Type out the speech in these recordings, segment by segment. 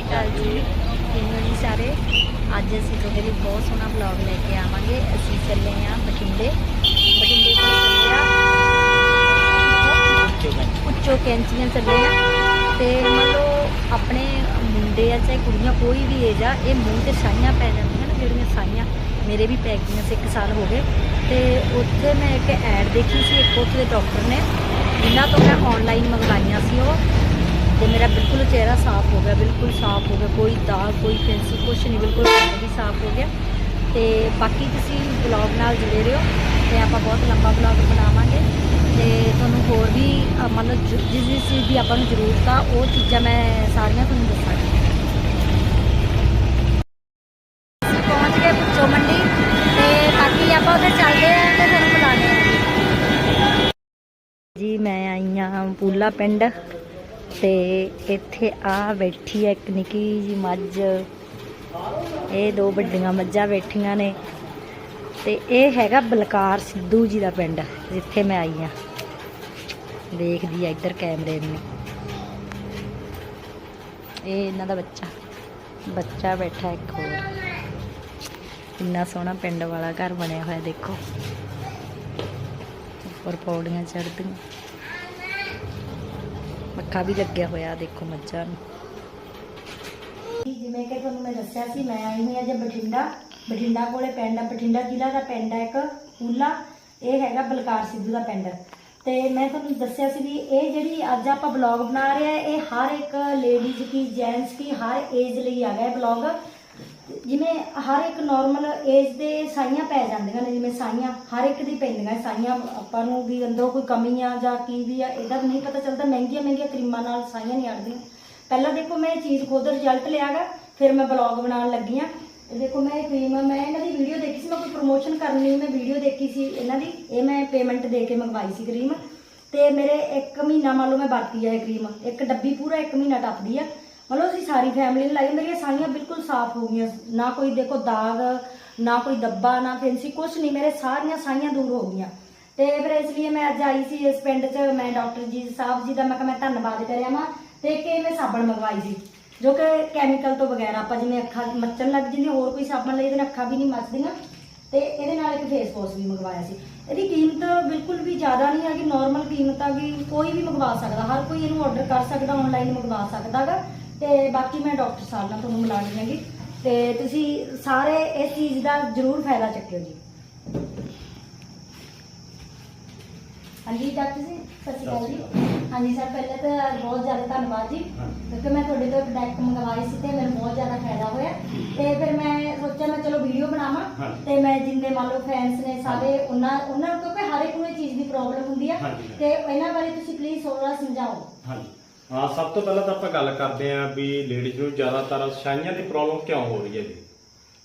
ਸ਼੍ਰੀ ਅਕਾਲ ਜੀ। ਕਿਵੇਂ ਹੋ ਜੀ ਸਾਰੇ? ਅੱਜ ਅਸੀਂ ਤੁਹਾਡੇ ਲਈ ਬਹੁਤ ਸੋਹਣਾ ਵਲੌਗ ਲੈ ਕੇ ਆਵਾਂਗੇ। ਅਸੀਂ ਚੱਲੇ ਹਾਂ ਬਠਿੰਡੇ। ਬਠਿੰਡੇ ਤੋਂ ਚੱਲੇ ਆ ਉੱਚੋ ਕੈਂਚੀਆਂ ਚੱਲੇ ਆ ਤੇ ਮੰਨ ਲਓ ਆਪਣੇ ਮੁੰਡੇ ਆ ਚਾਹੇ ਕੁੜੀਆਂ ਕੋਈ ਵੀ ਏਜ ਆ ਇਹ ਮੂੰਹ ਤੇ ਸਾਈਆਂ ਪੈ ਜਾਂਦੀਆਂ ਨੇ ਜਿਹੜੀਆਂ ਸਾਈਆਂ ਮੇਰੇ ਵੀ ਪੈ ਗਈਆਂ ਸੀ 1 ਸਾਲ ਹੋ ਗਏ। ਤੇ ਉੱਥੇ ਮੈਂ ਇੱਕ ਐਡ ਦੇਖੀ ਸੀ ਇੱਕ ਉੱਥੇ ਦੇ ਡਾਕਟਰ ਨੇ। ਜਿਨ੍ਹਾਂ ਤੋਂ ਮੈਂ ਆਨਲਾਈਨ ਮੰਗਵਾਈਆਂ ਸੀ ਉਹ। ਤੇ ਮੇਰਾ ਬਿਲਕੁਲ ਚਿਹਰਾ ਸਾਫ਼ ਹੋ ਗਿਆ ਬਿਲਕੁਲ ਸਾਫ਼ ਹੋ ਗਿਆ ਕੋਈ ਦਾਗ ਕੋਈ ਫਿੰਸੀ ਕੁਛ ਨਹੀਂ ਬਿਲਕੁਲ ਵੀ ਸਾਫ਼ ਹੋ ਗਿਆ। ਤੇ ਬਾਕੀ ਤੁਸੀਂ ਬਲੌਗ ਨਾਲ ਜੁੜੇ ਰਹੋ ਤੇ ਆਪਾਂ ਬਹੁਤ ਲੰਬਾ ਬਲੌਗ ਬਣਾਵਾਂਗੇ। ਤੇ ਤੁਹਾਨੂੰ ਹੋਰ ਵੀ ਅ, ਮਤਲਬ ਜਿਸ ਜਿਸ ਚੀਜ਼ ਦੀ ਆਪਾਂ ਨੂੰ ਜ਼ਰੂਰਤ ਆ ਉਹ ਚੀਜ਼ਾਂ ਮੈਂ ਸਾਰੀਆਂ ਤੁਹਾਨੂੰ ਦੱਸਾਂਗੀ। ਅਸੀਂ ਪਹੁੰਚ ਗਏ ਪੁੱਛੋ ਮੰਡੀ ਤੇ ਬਾਕੀ ਆਪਾਂ ਉੱਥੇ ਚੱਲਦੇ ਆਂ ਤੇ ਤੁਹਾਨੂੰ ਬੁਲਾਣੇ ਆ ਜੀ ਮੈਂ ਆਈ ਹਾਂ ਪੂਲਾ ਪਿੰਡ। ਤੇ ਇੱਥੇ ਆ ਬੈਠੀ ਹੈ ਇੱਕ ਨਿੱਕੀ ਜੀ ਮੱਝ। ਇਹ ਦੋ ਵੱਡੀਆਂ ਮੱਝਾਂ ਬੈਠੀਆਂ ਨੇ। ਤੇ ਇਹ ਹੈਗਾ ਬਲਕਾਰ ਸਿੱਧੂ ਜੀ ਦਾ ਪਿੰਡ, ਜਿੱਥੇ ਮੈਂ ਆਈ ਹਾਂ। ਦੇਖਦੀ ਆ ਇੱਧਰ ਕੈਮਰੇ ਨੂੰ। ਇਹ ਇਹਨਾਂ ਦਾ ਬੱਚਾ। ਬੱਚਾ ਬੈਠਾ ਇੱਕ ਹੋਰ। ਇੰਨਾ ਸੋਹਣਾ ਪਿੰਡ ਵਾਲਾ ਘਰ ਬਣਿਆ ਹੋਇਆ, ਦੇਖੋ। ਉੱਪਰ ਪੌੜੀਆਂ ਚੜ੍ਹਦੀਆਂ। ਪੱਖਾ ਵੀ ਲੱਗਿਆ ਹੋਇਆ, ਦੇਖੋ ਮੱਝਾਂ ਨੂੰ। ਜਿਵੇਂ ਕਿ ਤੁਹਾਨੂੰ ਮੈਂ ਦੱਸਿਆ ਸੀ, ਮੈਂ ਆਈ ਹੋਈ ਅੱਜ ਬਠਿੰਡਾ। ਬਠਿੰਡਾ ਕੋਲੇ ਪਿੰਡ ਆ, ਬਠਿੰਡਾ ਜ਼ਿਲ੍ਹਾ ਦਾ ਪਿੰਡ ਹੈ ਇੱਕ ਪੂਲਾ ਇਹ ਹੈਗਾ ਬਲਕਾਰ ਸਿੱਧੂ ਦਾ ਪਿੰਡ। ਤੇ ਮੈਂ ਤੁਹਾਨੂੰ ਦੱਸਿਆ ਸੀ ਵੀ ਇਹ ਜਿਹੜੀ ਅੱਜ ਆਪਾਂ ਬਲੌਗ ਬਣਾ ਰਹੇ ਆ, ਇਹ ਹਰ ਇੱਕ ਲੇਡੀਜ਼ ਕੀ ਜੈਂਟਸ ਕੀ ਹਰ ਏਜ ਲਈ ਆ ਗਿਆ ਬਲੌਗ ਜਿਵੇਂ ਹਰ ਇੱਕ ਨਾਰਮਲ ਏਜ ਦੇ ਸਾਈਆਂ ਪੈ ਜਾਂਦੀਆਂ ਨੇ, ਜਿਵੇਂ ਸਾਈਆਂ ਹਰ ਇੱਕ ਦੀ ਪੈਂਦੀਆਂ ਸਾਈਆਂ ਆਪਾਂ ਨੂੰ ਵੀ ਅੰਦਰੋਂ ਕੋਈ ਕਮੀ ਆ ਜਾਂ ਕੀ ਵੀ ਆ, ਇਹਦਾ ਨਹੀਂ ਪਤਾ ਚੱਲਦਾ। ਮਹਿੰਗੀਆਂ ਮਹਿੰਗੀਆਂ ਕਰੀਮਾਂ ਨਾਲ ਸਾਈਆਂ ਨਹੀਂ ਅੜਦੀਆਂ। ਪਹਿਲਾਂ ਦੇਖੋ ਮੈਂ ਇਹ ਚੀਜ਼ ਖੁਦ ਰਿਜ਼ਲਟ ਲਿਆਗਾ, ਫਿਰ ਮੈਂ ਬਲੌਗ ਬਣਾਉਣ ਲੱਗੀ ਆ ਦੇਖੋ ਮੈਂ ਇਹ ਕਰੀਮ ਮੈਂ ਇਹਨਾਂ ਦੀ ਵੀਡੀਓ ਦੇਖੀ ਸੀ, ਮੈਂ ਕੋਈ ਪ੍ਰੋਮੋਸ਼ਨ ਕਰਨ ਲਈ ਮੈਂ ਵੀਡੀਓ ਦੇਖੀ ਸੀ ਇਹਨਾਂ ਦੀ। ਇਹ ਮੈਂ ਪੇਮੈਂਟ ਦੇ ਕੇ ਮੰਗਵਾਈ ਸੀ ਕਰੀਮ ਤੇ ਮੇਰੇ 1 ਮਹੀਨਾ ਮੰਨ ਲਓ ਮੈਂ ਵਰਤੀ ਆ ਇਹ ਕਰੀਮ ਇੱਕ ਡੱਬੀ ਪੂਰਾ 1 ਮਹੀਨਾ ਟੱਪਦੀ ਆ। ਮਤਲਬ ਅਸੀਂ ਸਾਰੀ ਫੈਮਿਲੀ ਨੇ ਲਾਈ, ਮੇਰੀਆਂ ਸਾਰੀਆਂ ਬਿਲਕੁਲ ਸਾਫ਼ ਹੋ ਗਈਆਂ। ਨਾ ਕੋਈ ਦੇਖੋ ਦਾਗ, ਨਾ ਕੋਈ ਦੱਬਾ ਨਾ ਫੈਂਸੀ ਕੁਝ ਨਹੀਂ। ਮੇਰੇ ਸਾਰੀਆਂ ਸਾਈਆਂ ਦੂਰ ਹੋ ਗਈਆਂ। ਤੇ ਫਿਰ ਇਸ ਲਈ ਮੈਂ ਅੱਜ ਆਈ ਸੀ ਇਸ ਪਿੰਡ 'ਚ। ਮੈਂ ਡਾਕਟਰ ਜੀ ਸਾਹਿਬ ਜੀ ਦਾ ਮੈਂ ਕਿਹਾ ਮੈਂ ਧੰਨਵਾਦ ਕਰਿਆ ਵਾਂ ਤੇ ਕਿ ਮੈਂ ਸਾਬਣ ਮੰਗਵਾਈ ਸੀ, ਜੋ ਕਿ ਕੈਮੀਕਲ ਤੋਂ ਬਗੈਰ ਆਪਾਂ ਜਿਵੇਂ ਅੱਖਾਂ ਮੱਚਣ ਲੱਗ ਜਾਂਦੀਆਂ, ਹੋਰ ਕੋਈ ਸਾਬਣ ਲਈ ਇਹਦੇ ਨਾਲ ਅੱਖਾਂ ਵੀ ਨਹੀਂ ਮੱਚਦੀਆਂ। ਤੇ ਇਹਦੇ ਨਾਲ ਇੱਕ ਫੇਸ ਵਾਸ਼ ਵੀ ਮੰਗਵਾਇਆ ਸੀ। ਇਹਦੀ ਕੀਮਤ ਬਿਲਕੁਲ ਵੀ ਜ਼ਿਆਦਾ ਨਹੀਂ ਹੈਗੀ। ਨਾਰਮਲ ਕੀਮਤ ਆ ਵੀ ਕੋਈ ਵੀ ਮੰਗਵਾ ਸਕਦਾ। ਹਰ ਕੋਈ ਇਹਨੂੰ ਆਰਡਰ ਕਰ ਸਕਦਾ ਆਨਲਾਈਨ ਮੰਗਵਾ ਸਕਦਾਗਾ ਤੇ ਬਾਕੀ ਮੈਂ ਡਾਕਟਰ ਸਾਹਿਬ ਨਾਲ ਤੁਹਾਨੂੰ ਮਿਲਾ ਦਿਆਂਗੀ ਤੇ ਤੁਸੀਂ ਸਾਰੇ ਇਸ ਚੀਜ਼ ਦਾ ਜ਼ਰੂਰ ਫਾਇਦਾ ਚੱਕਿਓ ਜੀ। ਹਾਂਜੀ ਡਾਕਟਰ ਜੀ ਸਤਿ ਸ਼੍ਰੀ ਅਕਾਲ ਜੀ। ਹਾਂਜੀ ਸਰ ਪਹਿਲੇ ਤਾਂ ਬਹੁਤ ਜ਼ਿਆਦਾ ਧੰਨਵਾਦ ਜੀ ਕਿਉਂਕਿ ਮੈਂ ਤੁਹਾਡੇ ਤੋਂ ਪ੍ਰੋਡਕਟ ਮੰਗਵਾਏ ਸੀ ਤੇ ਮੈਨੂੰ ਬਹੁਤ ਜ਼ਿਆਦਾ ਫਾਇਦਾ ਹੋਇਆ। ਤੇ ਫਿਰ ਮੈਂ ਸੋਚਿਆ ਮੈਂ ਚਲੋ ਵੀਡੀਓ ਬਣਾਵਾਂ। ਤੇ ਮੈਂ ਜਿੰਨੇ ਮੰਨ ਲਓ ਫੈਨਸ ਨੇ ਸਾਰੇ ਉਹਨਾਂ ਉਹਨਾਂ ਨੂੰ ਕਿਉਂਕਿ ਹਰ ਇੱਕ ਨੂੰ ਇਹ ਚੀਜ਼ ਦੀ ਪ੍ਰੋਬਲਮ ਹੁੰਦੀ ਆ। ਤੇ ਇਹਨਾਂ ਬਾਰੇ ਤੁਸੀਂ ਪਲੀਜ਼ ਥੋੜਾ ਸਮਝਾਓ। ਹਾਂਜੀ। ਹਾਂ, ਸਭ ਤੋਂ ਪਹਿਲਾਂ ਤਾਂ ਆਪਾਂ ਗੱਲ ਕਰਦੇ ਆਂ ਵੀ ਲੇਡੀਜ਼ ਨੂੰ ਜ਼ਿਆਦਾਤਰ ਛਾਈਆਂ ਦੀ ਪ੍ਰੋਬਲਮ ਕਿਉਂ ਹੋ ਰਹੀ ਹੈ ਜੀ?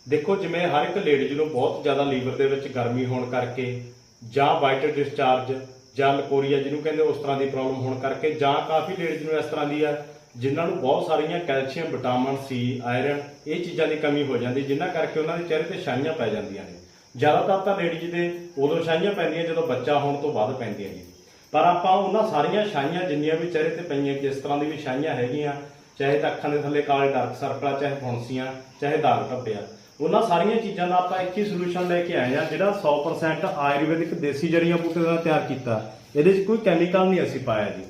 ਦੇਖੋ, ਜਿਵੇਂ ਹਰ ਇੱਕ ਲੇਡੀਜ਼ ਨੂੰ ਬਹੁਤ ਜ਼ਿਆਦਾ ਲੀਵਰ ਦੇ ਵਿੱਚ ਗਰਮੀ ਹੋਣ ਕਰਕੇ ਜਾਂ ਵਾਈਟ ਡਿਸਚਾਰਜ ਜਾਂ ਲਕੋਰੀਆ ਜਿਹਨੂੰ ਕਹਿੰਦੇ ਉਸ ਤਰ੍ਹਾਂ ਦੀ ਪ੍ਰੋਬਲਮ ਹੋਣ ਕਰਕੇ ਜਾਂ ਕਾਫੀ ਲੇਡੀਜ਼ ਨੂੰ ਇਸ ਤਰ੍ਹਾਂ ਦੀ ਆ, ਜਿਨ੍ਹਾਂ ਨੂੰ ਬਹੁਤ ਸਾਰੀਆਂ ਕੈਲਸ਼ੀਅਮ, ਵਿਟਾਮਿਨ ਸੀ ਆਇਰਨ ਇਹ ਚੀਜ਼ਾਂ ਦੀ ਕਮੀ ਹੋ ਜਾਂਦੀ, ਜਿਨ੍ਹਾਂ ਕਰਕੇ ਉਹਨਾਂ ਦੇ ਚਿਹਰੇ ਤੇ ਛਾਈਆਂ ਪੈ ਜਾਂਦੀਆਂ ਨੇ। ਜ਼ਿਆਦਾਤਰ ਤਾਂ ਲੇਡੀਜ਼ ਦੇ ਉਦੋਂ ਛਾਈਆਂ ਪੈਂਦੀਆਂ ਜਦੋਂ ਬੱਚਾ ਹੋਣ ਤੋਂ ਬਾਅਦ ਪੈਂਦੀਆਂ ਨੇ। ਪਰ ਆਪਾਂ ਉਹਨਾਂ ਸਾਰੀਆਂ ਛਾਈਆਂ ਜਿੰਨੀਆਂ ਵੀ ਚਿਹਰੇ ਤੇ ਪਈਆਂ, ਜਿਸ ਤਰ੍ਹਾਂ ਦੀ ਵੀ ਛਾਈਆਂ ਹੈਗੀਆਂ, ਚਾਹੇ ਤਾਂ ਅੱਖਾਂ ਦੇ ਥੱਲੇ ਕਾਲੇ ਡਾਰਕ ਸਰਕਲ ਆ, ਚਾਹੇ ਫੁੰਸੀਆਂ, ਚਾਹੇ ਦਾਗ ਧੱਬੇ ਆ, ਉਹਨਾਂ ਸਾਰੀਆਂ ਚੀਜ਼ਾਂ ਦਾ ਆਪਾਂ ਇੱਕ ਹੀ ਸੋਲੂਸ਼ਨ ਲੈ ਕੇ ਆਏ ਆ ਜਿਹੜਾ 100% ਆਯੁਰਵੈਦਿਕ ਦੇਸੀ ਜੜੀਆਂ ਬੂਟੇ ਦਾ ਤਿਆਰ ਕੀਤਾ। ਇਹਦੇ 'ਚ ਕੋਈ ਕੈਮੀਕਲ ਨਹੀਂ ਅਸੀਂ ਪਾਇਆ ਜੀ।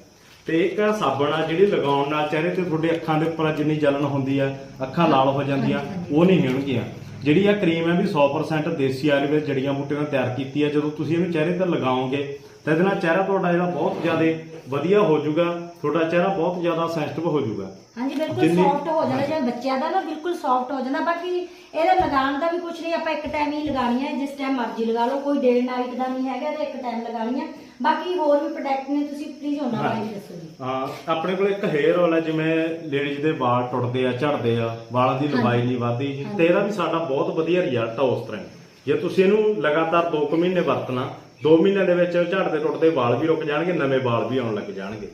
ਤੇ ਇੱਕ ਸਾਬਣ ਆ, ਜਿਹੜੀ ਲਗਾਉਣ ਨਾਲ ਚਿਹਰੇ ਤੇ ਤੁਹਾਡੇ ਅੱਖਾਂ ਦੇ ਉੱਪਰ ਜਿੰਨੀ ਜਲਨ ਹੁੰਦੀ ਆ, ਅੱਖਾਂ ਲਾਲ ਹੋ ਜਾਂਦੀਆਂ, ਉਹ ਨਹੀਂ ਹੋਣਗੀਆਂ ਜਿਹੜੀ ਆ ਕਰੀਮ ਹੈ ਵੀ 100% ਦੇਸੀ ਆਯੁਰਵੇਦ ਜੜੀਆਂ ਬੂਟੀਆਂ ਨਾਲ ਤਿਆਰ ਕੀਤੀ ਹੈ ਜਦੋਂ ਤੁਸੀਂ ਇਹਨੂੰ ਚਿਹਰੇ ਤੇ ਲਗਾਓਗੇ ਤਾਂ ਇਹਦੇ ਨਾਲ ਚਿਹਰਾ ਤੁਹਾਡਾ ਜਿਹੜਾ ਬਹੁਤ ਜ਼ਿਆਦਾ ਵਧੀਆ ਹੋ ਜਾਊਗਾ ਤੁਹਾਡਾ ਚਿਹਰਾ ਬਹੁਤ ਜ਼ਿਆਦਾ ਸੈਂਸਿਟਿਵ ਹੋ ਜਾਊਗਾ। ਹਾਂਜੀ ਬਿਲਕੁਲ ਜਿੰਨੀ- ਸੌਫਟ ਹੋ ਜਾਂਦਾ ਜਿਵੇਂ ਬੱਚਿਆਂ ਦਾ ਨਾ ਬਿਲਕੁਲ ਸੌਫਟ ਹੋ ਜਾਂਦਾ ਬਾਕੀ ਇਹਦਾ ਲਗਾਉਣ ਦਾ ਵੀ ਕੁਝ ਨਹੀਂ ਆਪਾਂ ਇੱਕ ਟਾਈਮ ਹੀ ਲਗਾਉਣੀ ਹੈ ਜਿਸ ਟਾਈਮ ਮਰਜ਼ੀ ਲਗਾ ਲਓ ਕੋਈ ਡੇ ਨਾਈਟ ਦਾ ਨਹੀਂ ਹੈਗਾ ਤੇ ਇੱਕ ਟਾਈਮ ਲਗਾਉਣੀ ਹੈ ਬਾਕੀ ਹੋਰ ਵੀ ਪ੍ਰੋਡਕਟ ਨੇ ਤੁਸੀਂ ਪਲੀਜ਼ ਉਹਨਾਂ ਬਾਰੇ ਵੀ ਦੱਸੋ ਜੀ। ਹਾਂ ਆਪਣੇ ਕੋਲ ਇੱਕ ਹੇਅਰ ਆਇਲ ਹੈ ਜਿਵੇਂ ਲੇਡੀਜ਼ ਦੇ ਵਾਲ ਟੁੱਟਦੇ ਆ ਝੜਦੇ ਆ ਵਾਲਾਂ ਦੀ ਲੰਬਾਈ ਨਹੀਂ ਵਧਦੀ। ਜੀ ਤੇ ਇਹਦਾ ਵੀ ਸਾਡਾ ਬਹੁਤ ਵਧੀਆ ਰਿਜ਼ਲਟ ਆ ਉਸ ਤਰ੍ਹਾਂ। ਹੀ। ਜੇ ਤੁਸੀਂ ਇਹਨੂੰ ਲਗਾਤਾਰ 2 ਕੁ ਮਹੀਨੇ ਵਰਤਣਾ 2 ਮਹੀਨਿਆਂ ਦੇ ਵਿੱਚ ਝੜਦੇ ਟੁੱਟਦੇ ਵਾਲ ਵੀ ਰੁਕ ਜਾਣਗੇ ਨਵੇਂ ਵਾਲ ਵੀ ਆਉਣ ਲੱਗ ਜਾਣਗੇ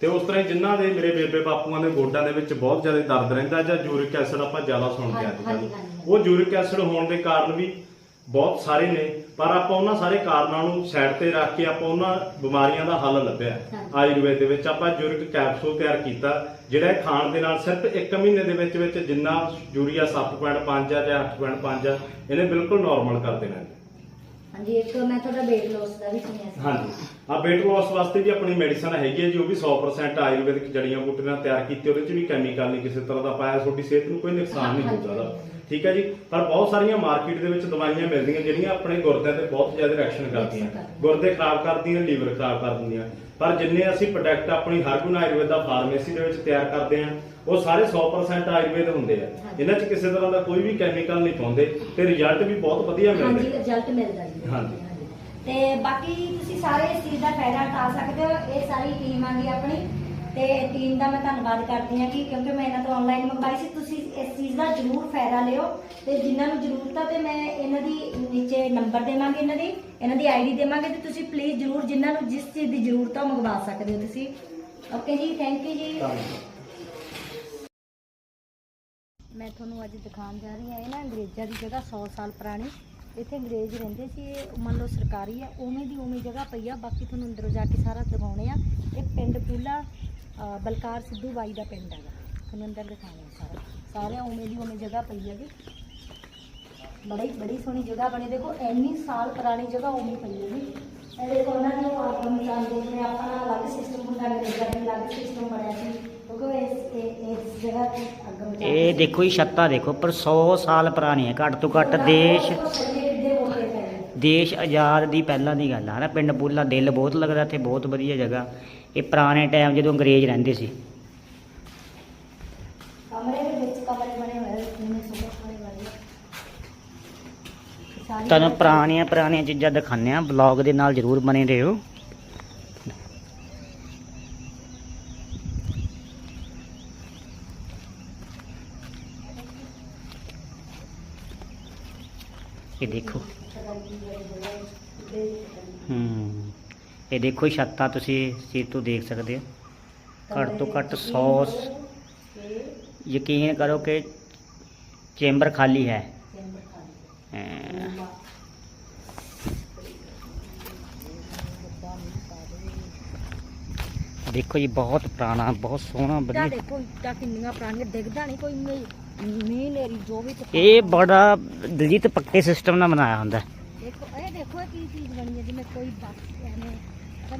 ਤੇ ਉਸ ਤਰ੍ਹਾਂ ਹੀ ਜਿਨ੍ਹਾਂ ਦੇ ਮੇਰੇ ਬੇਬੇ ਬਾਪੂਆਂ ਦੇ ਗੋਡਾਂ ਦੇ ਵਿੱਚ ਬਹੁਤ ਜ਼ਿਆਦਾ ਦਰਦ ਰਹਿੰਦਾ ਜਾਂ ਯੂਰਿਕ ਐਸਿਡ ਆਪਾਂ ਜ਼ਿਆਦਾ ਸੁਣਦੇ ਆ ਅੱਜ ਕੱਲ੍ਹ। ਉਹ ਯੂਰਿਕ ਐਸਿਡ ਹੋਣ ਦੇ ਕਾਰਨ ਵੀ ਬਹੁਤ ਸਾਰੇ ਨੇ ਪਰ ਆਪਾਂ ਉਹਨਾਂ ਸਾਰੇ ਕਾਰਨਾਂ ਨੂੰ ਸਾਈਡ ਤੇ ਰੱਖ ਕੇ ਆਪਾਂ ਉਹਨਾਂ ਬਿਮਾਰੀਆਂ ਦਾ ਹੱਲ ਲੱਭਿਆ। ਆਯੁਰਵੇਦ ਦੇ ਵਿੱਚ ਆਪਾਂ ਜੁਰਿਕ ਕੈਪਸੂਲ ਤਿਆਰ ਕੀਤਾ ਜਿਹੜਾ ਖਾਣ ਦੇ ਨਾਲ ਸਿਰਫ 1 ਮਹੀਨੇ ਦੇ ਵਿੱਚ ਵਿੱਚ ਜਿੰਨਾ ਯੂਰੀਆ 7.5 ਆ ਜਾਂ 8.5 ਆ ਇਹਨੇ ਬਿਲਕੁਲ ਨਾਰਮਲ ਕਰ ਦੇਣਾ। ਹਾਂਜੀ ਇੱਕ ਮੈਂ ਤੁਹਾਡਾ weight loss ਦਾ ਵੀ ਸੁਣਿਆ ਸੀ। ਹਾਂਜੀ। ਆ weight loss ਵਾਸਤੇ ਵੀ ਆਪਣੀ ਮੈਡੀਸਨ ਹੈਗੀ ਹੈ ਜੀ ਉਹ ਵੀ 100% ਆਯੁਰਵੈਦਿਕ ਜੜੀਆਂ ਬੂਟੀਆਂ ਨਾਲ ਤਿਆਰ ਕੀਤੀ ਉਹਦੇ ਚ ਵੀ ਕੈਮੀਕਲ ਨਹੀਂ ਕਿਸੇ ਤਰ੍ਹਾਂ ਦਾ ਪਾਇਆ ਤੁਹਾਡੀ ਸਿਹਤ ਨੂੰ ਕੋਈ ਨੁਕਸਾਨ ਨਹੀਂ ਹੁੰਦਾ। ਠੀਕ ਹੈ ਜੀ? ਪਰ ਬਹੁਤ ਸਾਰੀਆਂ ਮਾਰਕੀਟ ਦੇ ਵਿੱਚ ਦਵਾਈਆਂ ਮਿਲਦੀਆਂ ਜਿਹੜੀਆਂ ਆਪਣੇ ਗੁਰਦਿਆਂ ਤੇ ਬਹੁਤ ਜ਼ਿਆਦਾ ਰਿਐਕਸ਼ਨ ਕਰਦੀਆਂ। ਗੁਰਦੇ ਖਰਾਬ ਕਰਦੀਆਂ ਲੀਵਰ ਖਰਾਬ ਕਰ ਦਿੰਦੀਆਂ। ਪਰ ਜਿੰਨੇ ਅਸੀਂ ਪ੍ਰੋਡਕਟ ਆਪਣੀ ਹਰਗੁਣ ਆਯੁਰਵੇਦ ਫਾਰਮੇਸੀ ਦੇ ਵਿੱਚ ਤਿਆਰ ਕਰਦੇ ਆ ਉਹ ਸਾਰੇ 100% ਆਯੁਰਵੇਦ ਹੁੰਦੇ ਆ। ਹਾਂਜੀ। ਇਹਨਾਂ 'ਚ ਕਿਸੇ ਤਰ੍ਹਾਂ ਦਾ ਕੋਈ ਵੀ ਕੈਮੀਕਲ ਨਹੀਂ ਪਾਉਂਦੇ ਤੇ ਰਿਜ਼ਲਟ ਵੀ ਬਹੁਤ ਵਧੀਆ ਹਾਂਜੀ ਮਿਲਦੇ ਰਿਜ਼ਲਟ ਮਿਲਦਾ ਜੀ। ਹਾਂਜੀ। ਤੇ ਬਾਕੀ ਤੁਸੀਂ ਸਾਰੇ ਇਸ ਚੀਜ਼ ਦਾ ਫਾਇਦਾ ਉਠਾ ਸਕਦੇ ਹੋ। ਇਹ ਸਾਰੀ ਟੀਮ ਆ ਗਈ ਆਪਣੀ। ਤੇ ਟੀਮ ਦਾ ਮੈਂ ਧੰਨਵਾਦ ਕਰਦੀ ਹਾਂ ਕਿ ਕਿਉਂਕਿ ਮੈਂ ਇਹਨਾਂ ਤੋਂ ਆਨਲਾਈਨ ਮੰਗਵਾਈ ਸੀ। ਤੁਸੀਂ ਇਸ ਚੀਜ਼ ਦਾ ਜ਼ਰੂਰ ਫਾਇਦਾ ਲਿਓ ਤੇ ਜਿਨ੍ਹਾਂ ਨੂੰ ਜ਼ਰੂਰਤ ਆ ਤੇ ਮੈਂ ਇਹਨਾਂ ਦੀ ਨੀਚੇ ਨੰਬਰ ਦੇਵਾਂਗੀ ਇਹਨਾਂ ਦੀ ਇਹਨਾਂ ਦੀ ਆਈਡੀ ਦੇਵਾਂਗੇ ਤੇ ਤੁਸੀਂ ਪਲੀਜ਼ ਜ਼ਰੂਰ ਜਿਨ੍ਹਾਂ ਨੂੰ ਜਿਸ ਚੀਜ਼ ਦੀ ਜ਼ਰੂਰਤ ਆ ਉਹ ਮੰਗਵਾ ਸਕਦੇ ਹੋ ਤੁਸੀਂ। ਓਕੇ ਜੀ ਥੈਂਕ ਯੂ ਜੀ। ਮੈਂ ਤੁਹਾਨੂੰ ਅੱਜ ਦਿਖਾਉਣ ਜਾ ਰਹੀ ਹਾਂ, ਇਹ ਨਾ ਅੰਗਰੇਜ਼ਾਂ ਦੀ ਜਗ੍ਹਾ 100 ਸਾਲ ਪੁਰਾਣੀ। ਇੱਥੇ ਅੰਗਰੇਜ਼ ਰਹਿੰਦੇ ਸੀ, ਇਹ ਮੰਨ ਲਓ ਸਰਕਾਰੀ ਆ, ਉਵੇਂ ਦੀ ਉਵੇਂ ਜਗ੍ਹਾ ਪਈ ਆ, ਬਾਕੀ ਤੁਹਾਨੂੰ ਅੰਦਰੋਂ ਜਾ ਕੇ ਸਾਰਾ ਦਿਖਾਉਣੇ ਆ। ਇਹ ਪਿੰਡ ਪੂਲਾ ਬਲਕਾਰ ਸਿੱਧੂ ਬਾਈ ਦਾ ਪਿੰਡ ਹੈਗਾ। ਤੁਹਾਨੂੰ ਅੰਦਰ ਆ ਸਾਰਾ। ਸਾਰਿਆਂ ਉਵੇਂ ਦੀ ਉਵੇਂ ਜਗ੍ਹਾ ਪਈ ਹੈਗੀ। ਬੜੀ ਬੜੀ ਸੋਹਣੀ ਜਗ੍ਹਾ ਬਣੀ। ਦੇਖੋ ਇੰਨੀ ਸਾਲ ਪੁਰਾਣੀ ਜਗ੍ਹਾ ਉਵੇਂ ਪਈ ਹੈਗੀ। ਇਹ ਦੇਖੋ ਉਹਨਾਂ ਨੇ ਆਗਮ ਜਾਂਦੇ ਜਿਵੇਂ ਆਪਣਾ ਅਲੱਗ ਸਿਸਟਮ ਹੁੰਦਾ ਅੰਗਰੇਜ਼ਾਂ ਦਾ ਅਲੱਗ ਸਿਸਟਮ ਬਣਿਆ ਸੀ। ਕਿਉਂਕਿ ਇਸ ਇਹ- ਇਸ ਜਗ੍ਹਾ ਤੇ ਅਗਮ ਜਾਂਦੇ ਇਹ ਸੀ। ਦੇਖੋ ਛੱਤਾਂ ਦੇਖੋ ਪਰ 100 ਸਾਲ ਪੁਰਾਣੀ ਹੈ ਘੱਟ ਤੋਂ ਘੱਟ ਦੇਸ਼ ਦੇਸ਼ ਆਜ਼ਾਦ ਦੀ ਪਹਿਲਾਂ ਦੀ ਗੱਲ ਹੈ ਨਾ ਪਿੰਡ ਬੁੱਲਾ ਦਿਲ ਬਹੁਤ ਲੱਗਦਾ ਇੱਥੇ ਬਹੁਤ ਵਧੀਆ ਜਗ੍ਹਾ। ਇਹ ਪੁਰਾਣੇ ਟਾਈਮ ਜਦੋਂ ਅੰਗਰੇਜ਼ ਰਹਿੰਦੇ ਸੀ। ਕਮਰੇ ਦੇ ਵਿੱਚ ਕਮਰੇ ਬਣੇ ਹੋਏ ਨੇ ਸੁਬਹ ਬਣੇ ਹੋਏ ਸਾਰੀ ਤੁਹਾਨੂੰ ਪੁਰਾਣੀਆਂ ਪੁਰਾਣੀਆਂ ਚੀਜ਼ਾਂ ਦਿਖਾਉਂਦੇ ਆ ਬਲੌਗ ਦੇ ਨਾਲ ਜ਼ਰੂਰ ਬਣੇ ਰਹੋ। ਇਹ ਦੇਖੋ। ਹੂੰ। ਇਹ ਦੇਖੋ ਛੱਤਾਂ ਤੁਸੀਂ ਸਿਰ ਤੋਂ ਦੇਖ ਸਕਦੇ ਹੋ। ਘੱਟ ਤੋਂ ਘੱਟ 100 ਯਕੀਨ ਕਰੋ ਕਿ ਚੈਂਬਰ ਖਾਲੀ ਹੈ। ਦੇਖੋ ਜੀ ਬਹੁਤ ਪੁਰਾਣਾ ਬਹੁਤ ਸੋਹਣਾ ਵਧੀਆ। ਦੇਖੋ ਇੱਟਾਂ ਕਿੰਨੀਆਂ ਪੁਰਾਣੀਆਂ ਡਿੱਗਦਾ ਨਹੀਂ ਕੋਈ ਮੀਂਹ ਨੇਰੀ ਜੋ ਵੀ ਇਹ ਬੜਾ ਦਲਜੀਤ ਪੱਕੇ ਸਿਸਟਮ ਨਾਲ ਬਣਾਇਆ ਹੁੰਦਾ। ਦੇਖੋ ਇਹ ਦੇਖੋ ਇਹ ਕੀ ਚੀਜ਼ ਬਣੀ ਹੈ ਜਿਵੇਂ ਕੋਈ ਬੱਸ ਐਵੇਂ ਹੈ।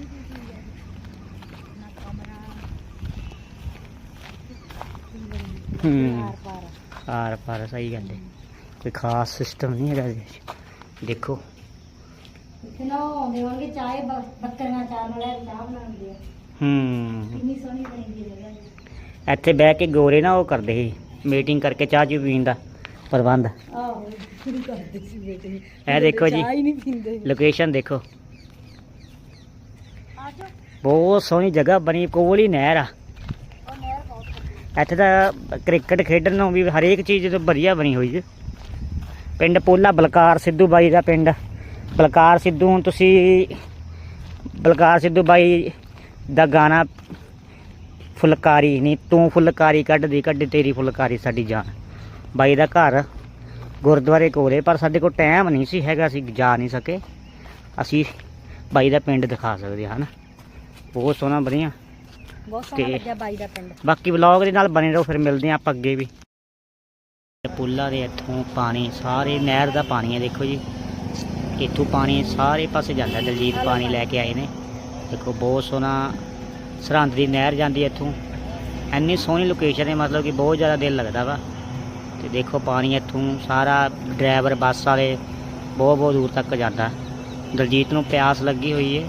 ਆਰ ਪਾਰ ਸਹੀ ਗੱਲ ਹੈ ਕੋਈ ਖਾਸ ਸਿਸਟਮ ਨਹੀਂ ਹੈਗਾ ਵਿੱਚ। ਦੇਖੋ। ਇੱਥੇ ਨਾ ਉਹ ਆਉਂਦੇ ਹੋਣਗੇ ਚਾਹ ਬ- ਬੱਕਰੀਆਂ ਚਾਰ ਨਾਲ ਚਾਹ ਬਣਾਉਂਦੇ ਆ। ਹੂੰ। ਕਿੰਨੀ ਸੋਹਣੀ ਬਣੀ ਦੀ ਜਗ੍ਹਾ ਜੀ ਇੱਥੇ ਬਹਿ ਕੇ ਗੋਰੇ ਨਾ ਉਹ ਕਰਦੇ ਸੀ। ਮੀਟਿੰਗ ਕਰਕੇ ਚਾਹ ਚੂਹ ਪੀਣ ਦਾ ਪ੍ਰਬੰਧ। ਆਹੋ ਸ਼ੁਰੂ ਕਰਦੇ ਸੀ ਬੇਟੇ ਇਹ ਦੇਖੋ ਜੀ। ਲੋਕੇਸ਼ਨ ਦੇਖੋ। ਬਹੁਤ ਸੋਹਣੀ ਜਗ੍ਹਾ ਬਣੀ ਕੋਲ ਹੀ ਨਹਿਰ ਆ। ਇੱਥੇ ਤਾਂ ਕ੍ਰਿਕਟ ਖੇਡਣ ਨੂੰ ਵੀ ਹਰੇਕ ਚੀਜ਼ ਤੋਂ ਵਧੀਆ ਬਣੀ ਹੋਈ ਜੀ। ਪਿੰਡ ਪੋਲਾ ਬਲਕਾਰ ਸਿੱਧੂ ਬਾਈ ਦਾ ਪਿੰਡ। ਬਲਕਾਰ ਸਿੱਧੂ, ਹੁਣ ਤੁਸੀਂ ਬਲਕਾਰ ਸਿੱਧੂ ਬਾਈ ਦਾ ਗਾਣਾ ਫੁਲਕਾਰੀ ਨਹੀਂ ਤੂੰ ਫੁਲਕਾਰੀ ਕੱਢਦੀ, ਕੱਢ ਤੇਰੀ ਫੁਲਕਾਰੀ ਸਾਡੀ ਜਾਨ। ਬਾਈ ਦਾ ਘਰ ਗੁਰਦੁਆਰੇ ਕੋਲੇ ਪਰ ਸਾਡੇ ਕੋਲ ਟਾਈਮ ਨਹੀਂ ਸੀ, ਹੈਗਾ ਅਸੀਂ ਜਾ ਨਹੀਂ ਸਕੇ। ਅਸੀਂ ਬਾਈ ਦਾ ਪਿੰਡ ਦਿਖਾ ਸਕਦੇ ਹਾਂ ਹਨਾ? ਬਹੁਤ ਸੋਹਣਾ ਵਧੀਆ। ਬਹੁਤ ਸੋਹਣਾ ਲੱਗਿਆ ਬਾਈ ਦਾ ਪਿੰਡ। ਬਾਕੀ ਵਲੌਗ ਦੇ ਨਾਲ ਬਣੇ ਰਹੋ ਫਿਰ ਮਿਲਦੇ ਹਾਂ ਆਪਾਂ ਅੱਗੇ ਵੀ। ਪੁੱਲਾ ਦੇ ਇੱਥੋਂ ਪਾਣੀ ਸਾਰੇ ਨਹਿਰ ਦਾ ਪਾਣੀ ਹੈ ਦੇਖੋ ਜੀ। ਇੱਥੋਂ ਪਾਣੀ ਸਾਰੇ ਪਾਸੇ ਜਾਂਦਾ ਦਲਜੀਤ ਪਾਣੀ ਲੈ ਕੇ ਆਏ ਨੇ। ਦੇਖੋ ਬਹੁਤ ਸੋਹਣਾ ਸਰਹੰਦ ਦੀ ਨਹਿਰ ਜਾਂਦੀ ਹੈ ਇੱਥੋਂ। ਇੰਨੀ ਸੋਹਣੀ ਲੋਕੇਸ਼ਨ ਹੈ ਮਤਲਬ ਕਿ ਬਹੁਤ ਜ਼ਿਆਦਾ ਦਿਲ ਲੱਗਦਾ ਵਾ। ਤੇ ਦੇਖੋ ਪਾਣੀ ਇੱਥੋਂ ਸਾਰਾ ਡਰਾਈਵਰ ਬੱਸ ਵਾਲੇ ਬਹੁਤ ਬਹੁਤ ਦੂਰ ਤੱਕ ਜਾਂਦਾ। ਦਲਜੀਤ ਨੂੰ ਪਿਆਸ ਲੱਗੀ ਹੋਈ ਹੈ